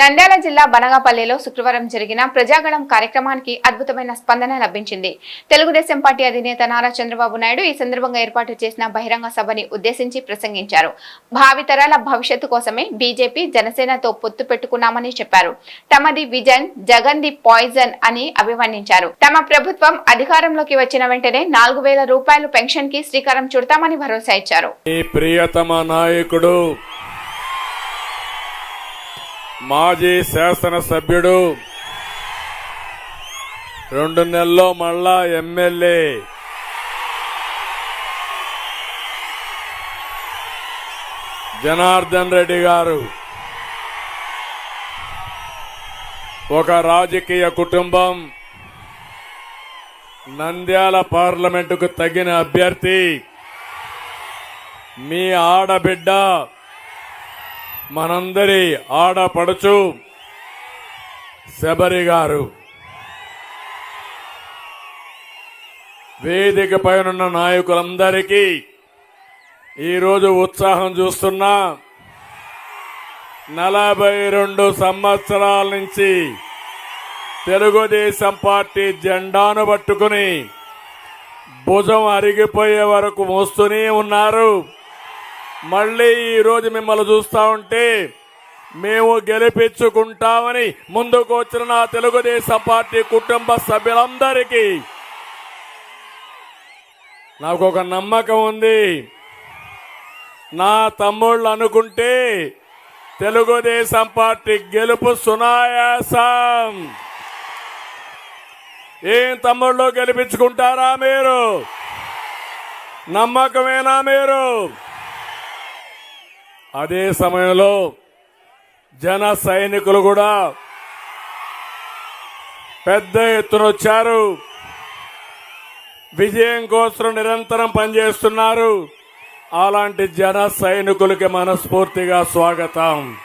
నంద్యాల జిల్లా బనగాపల్లిలో శుక్రవారం జరిగిన ప్రజాగళం కార్యక్రమానికి అద్భుతమైన స్పందన లభించింది. తెలుగుదేశం పార్టీ అధినేత నారా చంద్రబాబు నాయుడు ఈ సందర్భంగా ఏర్పాటు చేసిన బహిరంగ సభని ఉద్దేశించి ప్రసంగించారు. భావితరాల భవిష్యత్తు కోసమే బీజేపీ జనసేనతో పొత్తు పెట్టుకున్నామని చెప్పారు. తమది విజన్ జగన్ ది పాయిజన్ అని అభివర్ణించారు. తమ ప్రభుత్వం అధికారంలోకి వచ్చిన వెంటనే నాలుగు వేల రూపాయలు పెన్షన్కి శ్రీకారం చుడతామని భరోసా ఇచ్చారు. ప్రియతమ నాయకుడు మాజీ శాసనసభ్యుడు రెండు నెలల్లో మళ్ళా ఎమ్మెల్యే. జనార్దన్ రెడ్డి గారు. ఒక రాజకీయ కుటుంబం. నంద్యాల పార్లమెంటుకు తగిన అభ్యర్థి. మీ ఆడబిడ్డ మనందరి ఆడపడుచు శబరి గారు. వేదిక పైనున్న నాయకులందరికీ ఈరోజు ఉత్సాహం చూస్తున్నా. నలభై రెండు సంవత్సరాల నుంచి తెలుగుదేశం పార్టీ జెండాను పట్టుకుని భుజం అరిగిపోయే వరకు మోస్తూనే ఉన్నారు. మళ్ళీ ఈరోజు మిమ్మల్ని చూస్తా ఉంటే మేము గెలిపించుకుంటామని ముందుకు వచ్చిన నా తెలుగుదేశం పార్టీ కుటుంబ సభ్యులందరికీ నాకు ఒక నమ్మకం ఉంది. నా తమ్ముళ్ళు అనుకుంటే తెలుగుదేశం పార్టీ గెలుపు సునాయాసం. ఏం తమ్ముళ్ళు గెలిపించుకుంటారా మీరు? నమ్మకమేనా మీరు? అదే సమయంలో జన సైనికులు కూడా పెద్ద ఎత్తున వచ్చారు. విజయం కోసం నిరంతరం పనిచేస్తున్నారు. అలాంటి జన సైనికులకి మనస్ఫూర్తిగా స్వాగతం.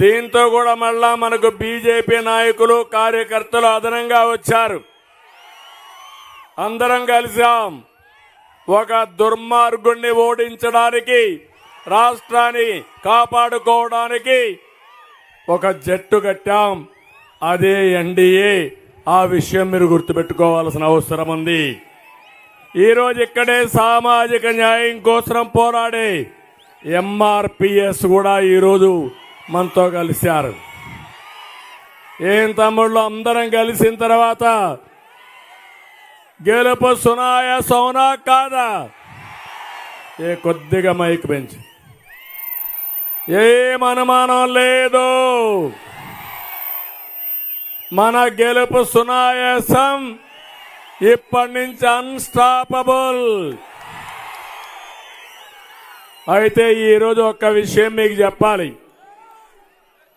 దీంతో కూడా మళ్ళా మనకు బీజేపీ నాయకులు కార్యకర్తలు అదనంగా వచ్చారు. అందరం కలిసాం. ఒక దుర్మార్గుణ్ణి ఓడించడానికి రాష్ట్రాన్ని కాపాడుకోవడానికి ఒక జట్టు కట్టాం. అదే ఎన్డీఏ ఆ విషయం మీరు గుర్తుపెట్టుకోవాల్సిన అవసరం ఉంది. ఈరోజు ఇక్కడే సామాజిక న్యాయం కోసం పోరాడే ఎంఆర్పిఎస్ కూడా ఈరోజు మనతో కలిశారు. ఏం తమ్ముళ్ళు? అందరం కలిసిన తర్వాత గెలుపు సునాయ సౌనా కాదా? ఏ కొద్దిగా మైక్ పెంచి. ఏం అనుమానం లేదు. మన గెలుపు సునాయాసం ఇప్పటి నుంచి అన్స్టాపబుల్ అయితే ఈరోజు ఒక్క విషయం మీకు చెప్పాలి.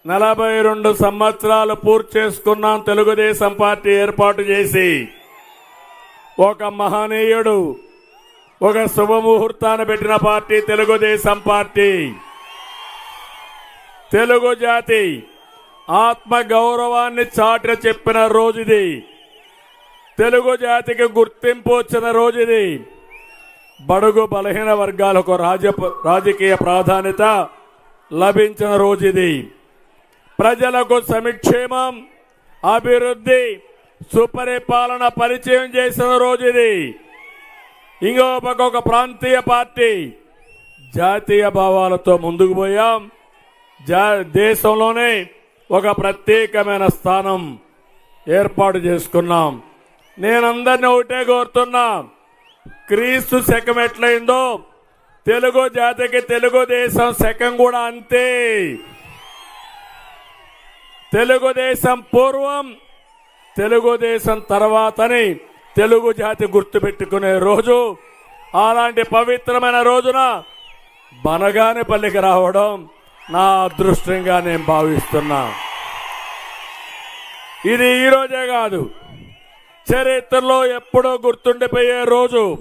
నలభై రెండు సంవత్సరాలు పూర్తి చేసుకున్నాం తెలుగుదేశం పార్టీ ఏర్పాటు చేసి. ఒక మహనీయుడు ఒక శుభముహూర్తాన్ని పెట్టిన పార్టీ తెలుగుదేశం పార్టీ. తెలుగు జాతి ఆత్మ గౌరవాన్ని చాటిన చెప్పిన రోజుది. తెలుగు జాతికి గుర్తింపు వచ్చిన రోజుది. బడుగు బలహీన వర్గాలకు రాజ రాజకీయ ప్రాధాన్యత లభించిన రోజుది. ప్రజలకు సంక్షేమం అభివృద్ధి సుపరిపాలన పరిచయం చేసిన రోజు ఇది. ఇంకో ఒక ప్రాంతీయ పార్టీ జాతీయ భావాలతో ముందుకు పోయాం. జా దేశంలోనే ఒక ప్రత్యేకమైన స్థానం ఏర్పాటు చేసుకున్నాం. నేనందరినీ ఒకటే కోరుతున్నా క్రీస్తు శకం ఎట్లయిందో తెలుగు జాతికి తెలుగుదేశం శకం కూడా అంతే. తెలుగుదేశం పూర్వం తెలుగుదేశం తర్వాతని తెలుగు జాతి గుర్తుపెట్టుకునే రోజు అలాంటి పవిత్రమైన రోజున బనగానేపల్లికి రావడం నా అదృష్టంగా నేను భావిస్తున్నా. ఇది ఈరోజే కాదు చరిత్రలో ఎప్పుడో గుర్తుండిపోయే రోజు.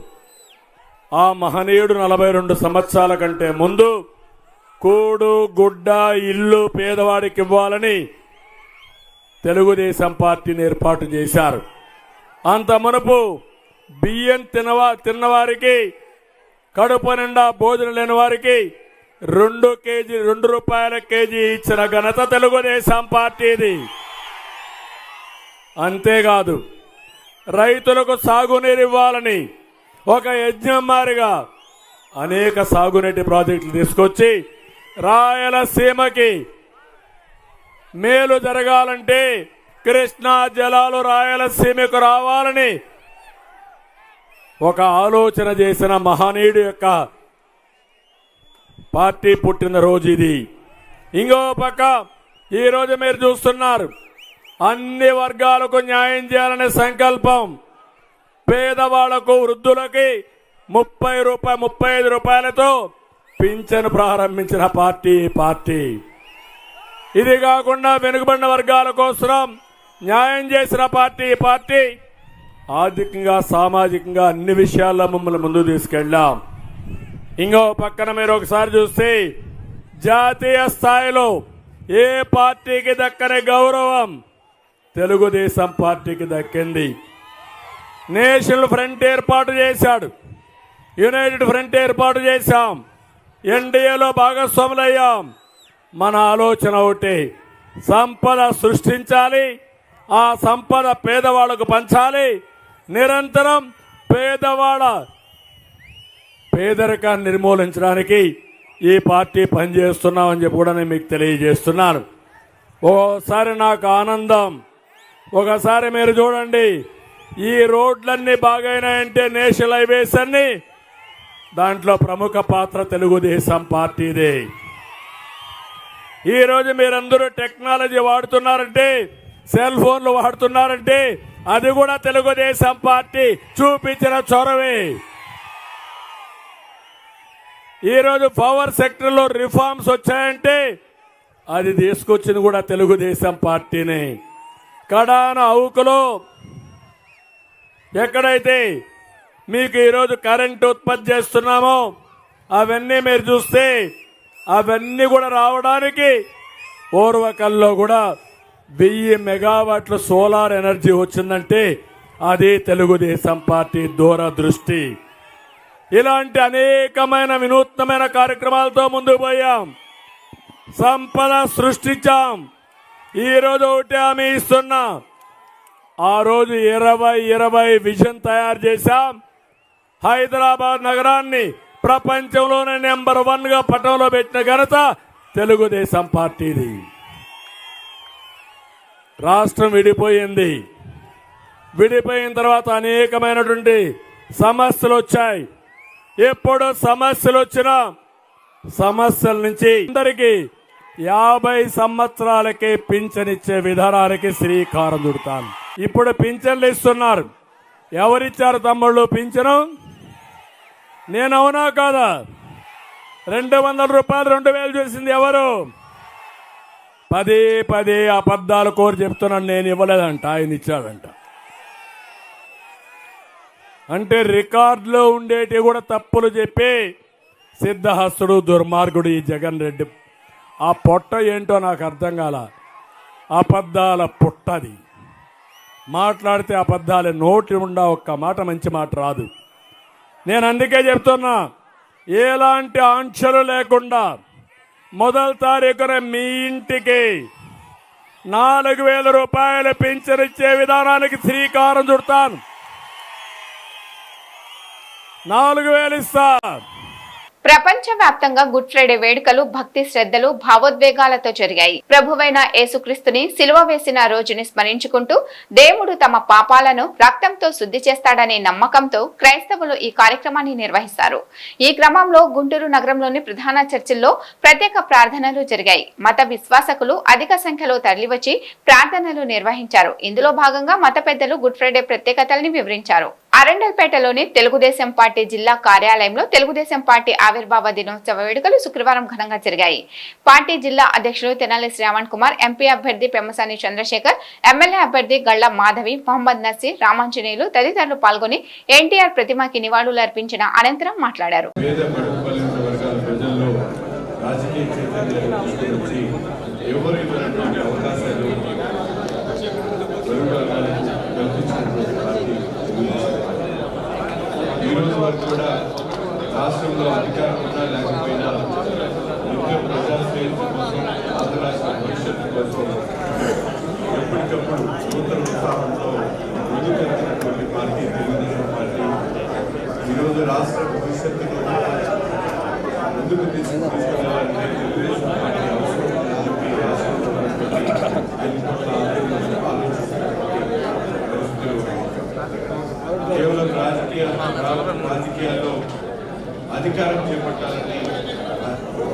ఆ మహనీయుడు నలభై రెండు సంవత్సరాల కంటే ముందు కూడు గుడ్డ ఇల్లు పేదవాడికి ఇవ్వాలని తెలుగుదేశం పార్టీని ఏర్పాటు చేశారు. అంత మునుపు బియ్యం తినవా తిన్నవారికి కడుపు నిండా భోజనం లేని వారికి రెండు కేజీ రెండు రూపాయల కేజీ ఇచ్చిన ఘనత తెలుగుదేశం పార్టీది. అంతేకాదు రైతులకు సాగునీరు ఇవ్వాలని ఒక యజ్ఞం మారిగా అనేక సాగునీటి ప్రాజెక్టులు తీసుకొచ్చి రాయలసీమకి మేలు జరగాలంటే కృష్ణా జలాలు రాయలసీమకు రావాలని ఒక ఆలోచన చేసిన మహనీయుడు యొక్క పార్టీ పుట్టిన రోజు ఇది. ఇంకో పక్క ఈరోజు మీరు చూస్తున్నారు అన్ని వర్గాలకు న్యాయం చేయాలనే సంకల్పం. పేదవాళ్ళకు వృద్ధులకి ముప్పై రూపాయ ముప్పై ఐదు రూపాయలతో పింఛను ప్రారంభించిన పార్టీ పార్టీ. ఇది కాకుండా వెనుకబడిన వర్గాల కోసం న్యాయం చేసిన పార్టీ ఈ పార్టీ ఆర్థికంగా సామాజికంగా అన్ని విషయాల్లో మమ్మల్ని ముందు తీసుకెళ్ళాం. ఇంకో పక్కన మీరు ఒకసారి చూస్తే జాతీయ స్థాయిలో ఏ పార్టీకి దక్కని గౌరవం తెలుగుదేశం పార్టీకి దక్కింది. నేషనల్ ఫ్రంట్ ఏర్పాటు చేశాడు. యునైటెడ్ ఫ్రంట్ ఏర్పాటు చేశాం. ఎన్డీఏలో భాగస్వాములయ్యాం. మన ఆలోచన ఒకటి. సంపద సృష్టించాలి ఆ సంపద పేదవాళ్ళకు పంచాలి. నిరంతరం పేదవాళ్ళ పేదరికాన్ని నిర్మూలించడానికి ఈ పార్టీ పనిచేస్తున్నామని చెప్పి కూడా నేను మీకు తెలియజేస్తున్నాను. ఓసారి నాకు ఆనందం. ఒకసారి మీరు చూడండి ఈ రోడ్లన్నీ బాగైనాయంటే నేషనల్ హైవేస్ అన్ని. దాంట్లో ప్రముఖ పాత్ర తెలుగుదేశం పార్టీదే. ఈరోజు మీరందరూ టెక్నాలజీ వాడుతున్నారంటే సెల్ ఫోన్లు వాడుతున్నారంటే అది కూడా తెలుగుదేశం పార్టీ చూపించిన చొరవే. ఈరోజు పవర్ సెక్టర్లో రిఫార్మ్స్ వచ్చాయంటే అది తీసుకొచ్చింది కూడా తెలుగుదేశం పార్టీని. కడాన అవుకులో ఎక్కడైతే మీకు ఈరోజు కరెంట్ ఉత్పత్తి చేస్తున్నామో అవన్నీ మీరు చూస్తే అవన్నీ కూడా రావడానికి పూర్వకల్లో కూడా వెయ్యి మెగావాట్ల సోలార్ ఎనర్జీ వచ్చిందంటే అది తెలుగుదేశం పార్టీ దూరదృష్టి. ఇలాంటి అనేకమైన వినూత్నమైన కార్యక్రమాలతో ముందుకు పోయాం. సంపద సృష్టించాం. ఈ రోజు ఒకటి హామీ ఇస్తున్నా. ఆ రోజు ఇరవై ఇరవై విజన్ తయారు చేశాం. హైదరాబాద్ నగరాన్ని ప్రపంచంలోనే నెంబర్ వన్గా పటంలో పెట్టిన ఘనత తెలుగుదేశం పార్టీది. రాష్ట్రం విడిపోయింది. విడిపోయిన తర్వాత అనేకమైనటువంటి సమస్యలు వచ్చాయి. ఎప్పుడు సమస్యలు వచ్చినా సమస్యల నుంచి అందరికీ యాభై సంవత్సరాలకే పింఛనిచ్చే విధానానికి శ్రీకారం చుడతాను ఇప్పుడు పింఛన్లు ఇస్తున్నారు. ఎవరిచ్చారు తమ్ముళ్ళు పింఛను? నేను అవునా కాదా? రెండు వందల రూపాయలు రెండు వేలు చేసింది ఎవరు? పదే పదే అబద్ధాలు కోరి చెప్తున్నాను నేను ఇవ్వలేదంట ఆయన ఇచ్చాడంట. అంటే రికార్డులో ఉండేటి కూడా తప్పులు చెప్పి సిద్ధహస్తుడు దుర్మార్గుడు ఈ జగన్ రెడ్డి. ఆ పొట్ట ఏంటో నాకు అర్థం కాల. అబద్ధాల పుట్టది. మాట్లాడితే అబద్ధాలే నోటి ఉండా ఒక్క మాట మంచి మాట రాదు. నేను అందుకే చెప్తున్నా ఎలాంటి ఆంక్షలు లేకుండా మొదటి తారీఖున మీ ఇంటికి నాలుగు వేల రూపాయల పింఛన్ విధానానికి శ్రీకారం చుడతాను. నాలుగు వేలు ఇస్తా. ప్రపంచ వ్యాప్తంగా గుడ్ ఫ్రైడే వేడుకలు భక్తి శ్రద్ధలు భావోద్వేగాలతో జరిగాయి. ప్రభువైన యేసుక్రీస్తుని సిలువ వేసిన రోజుని స్మరించుకుంటూ దేవుడు తమ పాపాలను రక్తంతో శుద్ధి చేస్తాడనే నమ్మకంతో క్రైస్తవులు ఈ కార్యక్రమాన్ని నిర్వహిస్తారు. ఈ క్రమంలో గుంటూరు నగరంలోని ప్రధాన చర్చిల్లో ప్రత్యేక ప్రార్థనలు జరిగాయి. మత విశ్వాసకులు అధిక సంఖ్యలో తరలివచ్చి ప్రార్థనలు నిర్వహించారు. ఇందులో భాగంగా మత పెద్దలు గుడ్ ఫ్రైడే ప్రత్యేకతల్ని వివరించారు. అరండల్పేటలోని తెలుగుదేశం పార్టీ జిల్లా కార్యాలయంలో తెలుగుదేశం పార్టీ ఆవిర్భావ దినోత్సవ వేడుకలు శుక్రవారం ఘనంగా జరిగాయి. పార్టీ జిల్లా అధ్యక్షులు తెనాలి శ్రావణ్ కుమార్ ఎంపీ అభ్యర్థి పెమ్మసాని చంద్రశేఖర్ ఎమ్మెల్యే అభ్యర్థి గళ్ళ మాధవి మహమ్మద్ నసీర్ రామాంజనేయులు తదితరులు పాల్గొని ఎన్టీఆర్ ప్రతిమకి నివాళులు అర్పించిన అనంతరం మాట్లాడారు. ఈరోజు వరకు కూడా రాష్ట్రంలో అధికారం ఉన్నా లేకపోయినా నిత్యం ప్రజాశ్రేయస్ కోసం ఆంధ్ర రాష్ట్ర భవిష్యత్తు కోసం ఎప్పటికప్పుడు నూతన ఉత్సాహంతో ముందుకెళ్తున్నటువంటి పార్టీ తెలుగుదేశం పార్టీ ఈరోజు రాష్ట్ర భవిష్యత్తులో ముందుకు తీసుకు తీసుకెళ్ళాలంటే తెలుగుదేశం పార్టీ అవసరం ఉందని చెప్పి రాష్ట్రంలో ఉన్నటువంటి కేవలం రాజకీయ రాజకీయాల్లో అధికారం చేపట్టాలని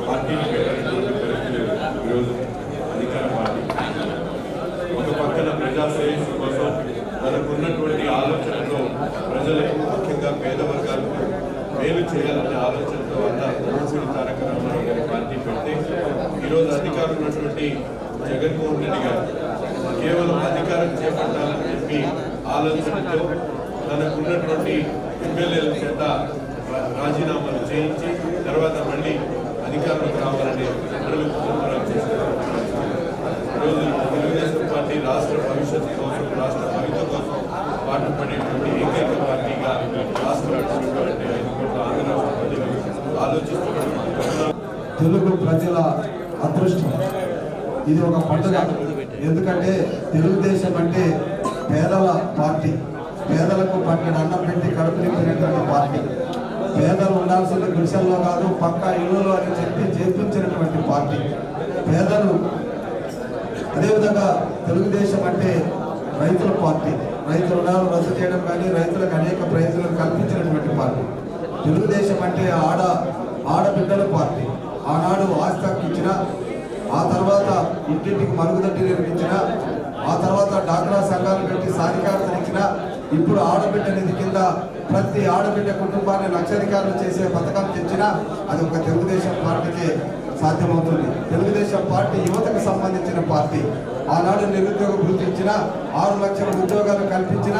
పార్టీని పెట్టినటువంటి పరిస్థితులు ఈరోజు అధికార పార్టీ ఒక పక్కన ప్రజా శ్రేయస్సు కోసం మనకున్నటువంటి ఆలోచనలో ప్రజలకు ముఖ్యంగా పేద వర్గాలకు మేలు చేయాలనే ఆలోచనతో అన్న మూడు తారక రామారావు గారి పార్టీ పెడితే ఈరోజు అధికారం ఉన్నటువంటి జగన్మోహన్ రెడ్డి గారు కేవలం అధికారం చేపట్టాలని చెప్పి ఆలోచనతో తనకు ఉన్నటువంటి ఎమ్మెల్యేల చేత రాజీనామాలు చేయించి తర్వాత మళ్ళీ అధికారంలోకి రావాలని ప్రజలు ఈరోజు తెలుగుదేశం పార్టీ రాష్ట్ర భవిష్యత్తు కోసం రాష్ట్ర భవిత కోసం పాటుపడేటువంటి ఏకైక పార్టీగా రాష్ట్రంలో ఆంధ్ర రాష్ట్ర ప్రజలు ఆలోచిస్తున్నారు. తెలుగు ప్రజల అదృష్టం. ఇది ఒక పండుగ. ఎందుకంటే తెలుగుదేశం అంటే పేదల పార్టీ. పేదలకు పట్టిన అన్నం పెట్టి కడుపు నింపినటువంటి పార్టీ. పేదలు ఉండాల్సిన గుడిసెల్లో కాదు పక్క ఇల్లులో అని చెప్పి చేర్పించినటువంటి పార్టీ. పేదలు అదేవిధంగా తెలుగుదేశం అంటే రైతుల పార్టీ. రైతు రుణాలు రద్దు చేయడం కానీ రైతులకు అనేక ప్రయోజనాలు కల్పించినటువంటి పార్టీ. తెలుగుదేశం అంటే ఆడ ఆడబిడ్డల పార్టీ. ఆనాడు ఆస్తి ఇచ్చిన ఆ తర్వాత ఇంటింటికి మరుగుదొడ్డి నిర్మించిన ఆ తర్వాత డాక్రా సంఘాలు పెట్టి సాధికారతనిచ్చిన ఇప్పుడు ఆడబిడ్డ నిధికి ప్రతి ఆడబిడ్డ కుటుంబాన్ని లక్షాధికారులు చేసే పథకం తెచ్చినా అది ఒక తెలుగుదేశం పార్టీకే సాధ్యమవుతుంది. తెలుగుదేశం పార్టీ యువతకు సంబంధించిన పార్టీ. ఆనాడు నిరుద్యోగం గుర్తించిన ఆరు లక్షల ఉద్యోగాలు కల్పించిన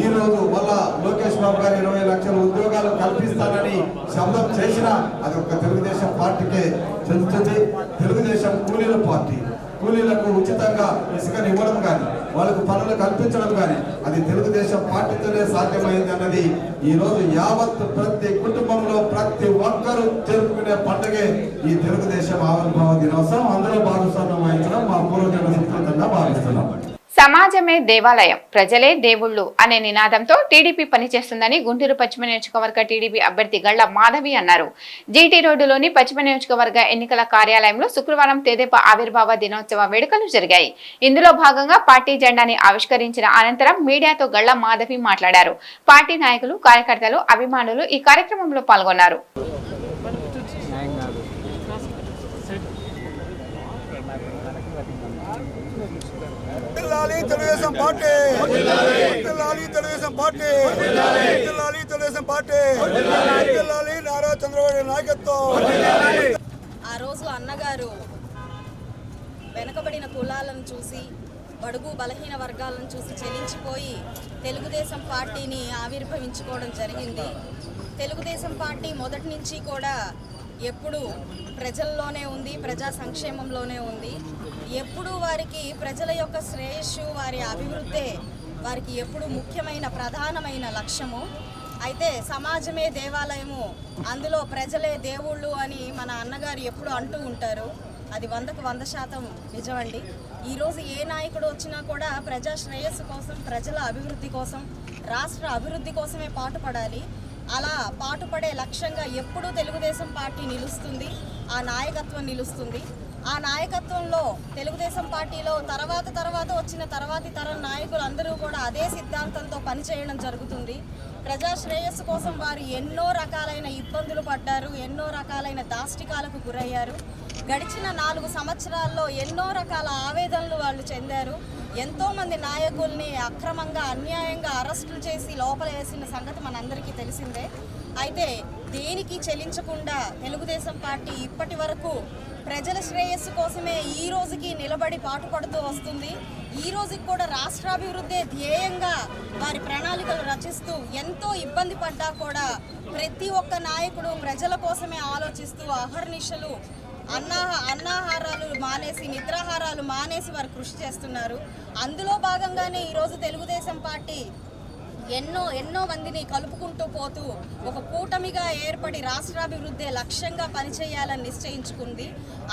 ఈ రోజు మళ్ళా లోకేష్ బాబు గారు ఇరవై లక్షల ఉద్యోగాలు కల్పిస్తానని శబ్దం చేసిన అది ఒక తెలుగుదేశం పార్టీకే చెందుతుంది. తెలుగుదేశం కూలీల పార్టీ. కూలీలకు ఉచితంగా ఇసుకని ఇవ్వడం కానీ వాళ్ళకు పనులు కల్పించడం కానీ అది తెలుగుదేశం పార్టీతోనే సాధ్యమైంది అన్నది ఈ రోజు యావత్ ప్రతి కుటుంబంలో ప్రతి ఒక్కరూ జరుపుకునే పండుగే ఈ తెలుగుదేశం ఆవిర్భావ దినోత్సవం. అందరూ భాగస్వామ్యం వహించడం మా పూర్వజన సంస్కృతంగా భావిస్తున్నాం. సమాజమే దేవాలయం. ప్రజలే దేవుళ్ళు అనే నినాదంతో టీడీపీ పనిచేస్తుందని గుంటూరు పశ్చిమ నియోజకవర్గ టీడీపీ అభ్యర్థి గళ్ళ మాధవి అన్నారు. జీటీ రోడ్డులోని పశ్చిమ నియోజకవర్గ ఎన్నికల కార్యాలయంలో శుక్రవారం తెదేపా ఆవిర్భావ దినోత్సవ వేడుకలు జరిగాయి. ఇందులో భాగంగా పార్టీ జెండాని ఆవిష్కరించిన అనంతరం మీడియాతో గళ్ళ మాధవి మాట్లాడారు. పార్టీ నాయకులు కార్యకర్తలు అభిమానులు ఈ కార్యక్రమంలో పాల్గొన్నారు. జిల్లాలి తెలుగుదేశం పార్టీ. జిల్లాలి తెలుగుదేశం పార్టీ. జిల్లాలి తెలుగుదేశం పార్టీ. జిల్లాలి నారా చంద్రబాబు నాయకత్వం. ఆ రోజు అన్నగారు వెనకబడిన కులాలను చూసి బడుగు బలహీన వర్గాలను చూసి చెలించిపోయి తెలుగుదేశం పార్టీని ఆవిర్భవించుకోవడం జరిగింది. తెలుగుదేశం పార్టీ మొదటి నుంచి కూడా ఎప్పుడు ప్రజల్లోనే ఉంది ప్రజా సంక్షేమంలోనే ఉంది. ఎప్పుడు వారికి ప్రజల యొక్క శ్రేయస్సు వారి అభివృద్ధే వారికి ఎప్పుడు ముఖ్యమైన ప్రధానమైన లక్ష్యము. అయితే సమాజమే దేవాలయము అందులో ప్రజలే దేవుళ్ళు అని మన అన్నగారు ఎప్పుడు అంటూ ఉంటారు. అది వందకు వంద శాతం నిజమండి. ఈరోజు ఏ నాయకుడు వచ్చినా కూడా ప్రజా శ్రేయస్సు కోసం ప్రజల అభివృద్ధి కోసం రాష్ట్ర అభివృద్ధి కోసమే పాటుపడాలి. అలా పాటుపడే లక్ష్యంగా ఎప్పుడూ తెలుగుదేశం పార్టీ నిలుస్తుంది ఆ నాయకత్వం నిలుస్తుంది. ఆ నాయకత్వంలో తెలుగుదేశం పార్టీలో తర్వాత తర్వాత వచ్చిన తర్వాతి తరం నాయకులు అందరూ కూడా అదే సిద్ధాంతంతో పనిచేయడం జరుగుతుంది. ప్రజా శ్రేయస్సు కోసం వారు ఎన్నో రకాలైన ఇబ్బందులు పడ్డారు ఎన్నో రకాలైన దాష్టికాలకు గురయ్యారు. గడిచిన నాలుగు సంవత్సరాల్లో ఎన్నో రకాల ఆవేదనలు వాళ్ళు చెందారు. ఎంతోమంది నాయకుల్ని అక్రమంగా అన్యాయంగా అరెస్టులు చేసి లోపల వేసిన సంగతి మనందరికీ తెలిసిందే. అయితే దేనికి చెలించకుండా తెలుగుదేశం పార్టీ ఇప్పటి వరకు ప్రజల శ్రేయస్సు కోసమే ఈ రోజుకి నిలబడి పాటుపడుతూ వస్తుంది. ఈ రోజుకి కూడా రాష్ట్రాభివృద్ధే ధ్యేయంగా వారి ప్రణాళికలు రచిస్తూ ఎంతో ఇబ్బంది పడ్డా కూడా ప్రతి ఒక్క నాయకుడు ప్రజల కోసమే ఆలోచిస్తూ అహర్నిశలు అన్నా అన్నాహారాలు మానేసి నిద్రాహారాలు మానేసి వారు కృషి చేస్తున్నారు. అందులో భాగంగానే ఈరోజు తెలుగుదేశం పార్టీ ఎన్నో ఎన్నో మందిని కలుపుకుంటూ పోతూ ఒక కూటమిగా ఏర్పడి రాష్ట్రాభివృద్ధి లక్ష్యంగా పనిచేయాలని నిశ్చయించుకుంది.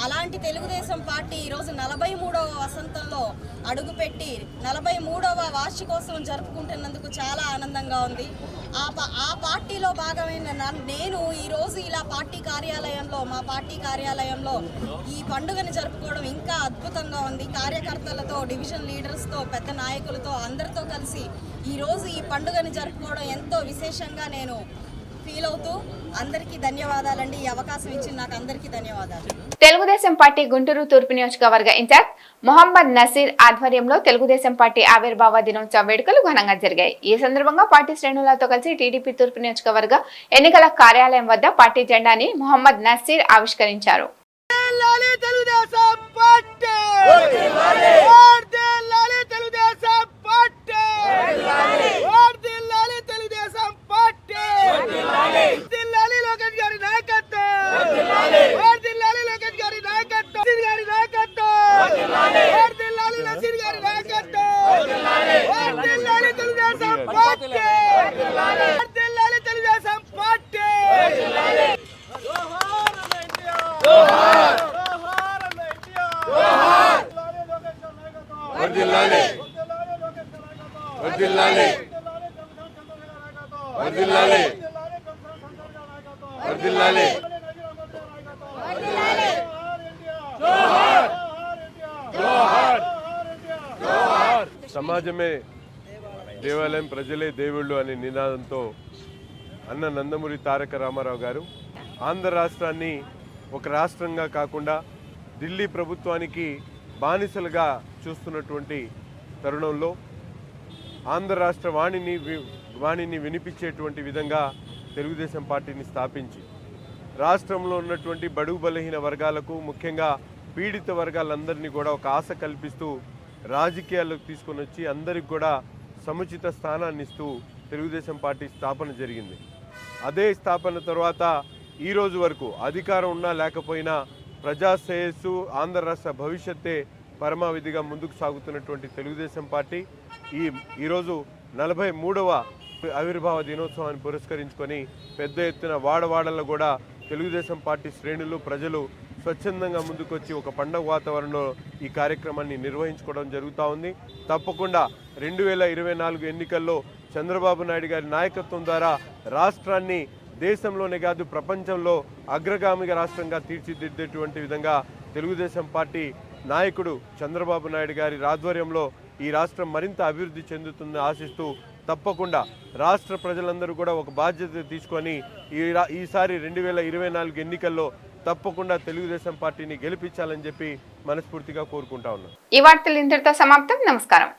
అలాంటి తెలుగుదేశం పార్టీ ఈరోజు నలభై మూడవ వసంతంలో అడుగుపెట్టి నలభై మూడవ వార్షికోత్సవం జరుపుకుంటున్నందుకు చాలా ఆనందంగా ఉంది. ఆ పా- ఆ పార్టీలో భాగమైన నేను ఈరోజు ఇలా పార్టీ కార్యాలయంలో మా పార్టీ కార్యాలయంలో ఈ పండుగను జరుపుకోవడం ఇంకా అద్భుతంగా ఉంది. కార్యకర్తలతో డివిజన్ లీడర్స్తో పెద్ద నాయకులతో అందరితో కలిసి ఈరోజు ఈ పండుగను జరుపుకోవడం ఎంతో విశేషంగా నేను ఫీల్ అవుతూ అందరికీ ధన్యవాదాలండి. ఈ అవకాశం ఇచ్చిన నాకు అందరికీ ధన్యవాదాలు. తెలుగుదేశం పార్టీ గుంటూరు తూర్పు నియోజకవర్గ ఇన్ఛార్జ్ మొహమ్మద్ నసీర్ ఆధ్వర్యంలో తెలుగుదేశం పార్టీ ఆవిర్భావ దినోత్సవ వేడుకలు ఘనంగా జరిగాయి. ఈ సందర్భంగా పార్టీ శ్రేణులతో కలిసి టీడీపీ తూర్పు నియోజకవర్గ ఎన్నికల కార్యాలయం వద్ద పార్టీ జెండాని మొహమ్మద్ నసీర్ ఆవిష్కరించారు లాలి తెలుగుదేశం పార్టీ లాలి తెలుగుదేశం పార్టీ లాలి తెలుగుదేశం పార్టీ లాలి లోకేష్ గారి నాయకత్వం లాలి లోకేష్ గారి నాయకత్వం నసీర్ గారి నాయకత్వం లాలి నసీర్ గారి నాయకత్వం లాలి తెలుగుదేశం పార్టీ లాలి తెలుగుదేశం పార్టీ వర్ధిల్లాలి వర్ధిల్లాలి వర్ధిల్లాలి వర్ధిల్లాలి సమాజమే దేవాలయం ప్రజలే దేవుళ్ళు అనే నినాదంతో అన్న నందమూరి తారక రామారావు గారు ఆంధ్ర రాష్ట్రాన్ని ఒక రాష్ట్రంగా కాకుండా ఢిల్లీ ప్రభుత్వానికి బానిసలుగా చూస్తున్నటువంటి తరుణంలో ఆంధ్ర రాష్ట్ర వాణిని వి- వాణిని వినిపించేటువంటి విధంగా తెలుగుదేశం పార్టీని స్థాపించి రాష్ట్రంలో ఉన్నటువంటి బడుగు బలహీన వర్గాలకు ముఖ్యంగా పీడిత వర్గాలందరినీ కూడా ఒక ఆశ కల్పిస్తూ రాజకీయాల్లోకి తీసుకొని వచ్చి అందరికి కూడా సముచిత స్థానాన్ని ఇస్తూ తెలుగుదేశం పార్టీ స్థాపన జరిగింది. అదే స్థాపన తర్వాత ఈ రోజు వరకు అధికారం ఉన్నా లేకపోయినా ప్రజా శ్రేయస్సు ఆంధ్ర రాష్ట్ర భవిష్యత్తే పరమావిధిగా ముందుకు సాగుతున్నటువంటి తెలుగుదేశం పార్టీ ఈ ఈరోజు నలభై మూడవ ఆవిర్భావ దినోత్సవాన్ని పురస్కరించుకొని పెద్ద ఎత్తున వాడవాడల్లో కూడా తెలుగుదేశం పార్టీ శ్రేణులు ప్రజలు స్వచ్ఛందంగా ముందుకొచ్చి ఒక పండగ వాతావరణంలో ఈ కార్యక్రమాన్ని నిర్వహించుకోవడం జరుగుతూ ఉంది. తప్పకుండా రెండు వేల ఇరవై నాలుగు ఎన్నికల్లో చంద్రబాబు నాయుడు గారి నాయకత్వం ద్వారా రాష్ట్రాన్ని దేశంలోనే కాదు ప్రపంచంలో అగ్రగామిగా రాష్ట్రంగా తీర్చిదిద్దేటువంటి విధంగా తెలుగుదేశం పార్టీ నాయకుడు చంద్రబాబు నాయుడు గారి ఆధ్వర్యంలో ఈ రాష్ట్రం మరింత అభివృద్ధి చెందుతుందని ఆశిస్తూ తప్పకుండా రాష్ట్ర ప్రజలందరూ కూడా ఒక బాధ్యత తీసుకొని ఈ ఈసారి రెండు వేల ఇరవై నాలుగు ఎన్నికల్లో తప్పకుండా తెలుగుదేశం పార్టీని గెలిపించాలని చెప్పి మనస్ఫూర్తిగా కోరుకుంటా ఉన్నాం. ఈ వార్తలు ఇంతటితో సమాప్తం. నమస్కారం.